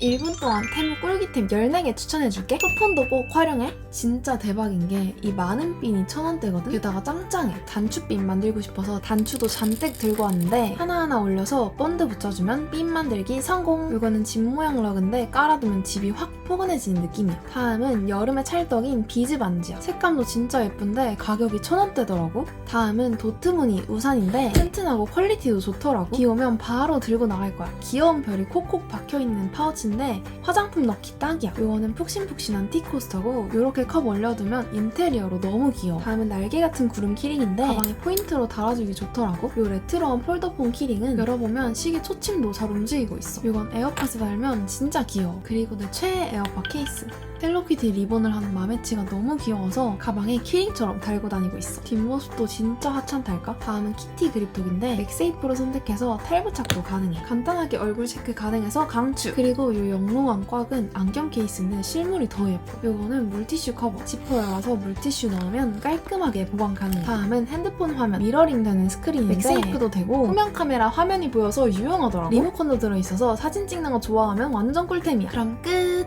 1분 동안 테무 꿀기템 14개 추천해줄게. 쿠폰도 꼭 활용해. 진짜 대박인 게 이 많은 핀이 천 원대거든. 게다가 짱짱해. 단추핀 만들고 싶어서 단추도 잔뜩 들고 왔는데 하나하나 올려서 본드 붙여주면 핀 만들기 성공. 이거는 집 모양 러그인데 깔아두면 집이 확 포근해지는 느낌이야. 다음은 여름의 찰떡인 비즈 반지야. 색감도 진짜 예쁜데 가격이 천 원대더라고. 다음은 도트무늬 우산인데 튼튼하고 퀄리티도 좋더라고. 비 오면 바로 들고 나갈 거야. 귀여운 별이 콕콕 박혀있는 파우치 인데 화장품 넣기 딱이야. 이거는 푹신푹신한 티코스터고 이렇게 컵 올려두면 인테리어로 너무 귀여워. 다음은 날개 같은 구름 키링인데 가방에 포인트로 달아주기 좋더라고. 이 레트로한 폴더폰 키링은 열어보면 시계 초침도 잘 움직이고 있어. 이건 에어팟에 달면 진짜 귀여워. 그리고 내 최애 에어팟 케이스. 헬로키티 리본을 하는 마메치가 너무 귀여워서 가방에 키링처럼 달고 다니고 있어. 뒷모습도 진짜 하찮달까? 다음은 키티 그립톡인데 맥세이프로 선택해서 탈부착도 가능해. 간단하게 얼굴 체크 가능해서 강추. 그리고 이 영롱한 꽉은 안경 케이스인데 실물이 더 예뻐. 이거는 물티슈 커버. 지퍼 열어서 물티슈 넣으면 깔끔하게 보관 가능해. 다음은 핸드폰 화면 미러링 되는 스크린인데 맥세이프도 되고 후면 카메라 화면이 보여서 유용하더라고. 리모컨도 들어있어서 사진 찍는 거 좋아하면 완전 꿀템이야. 그럼 끝!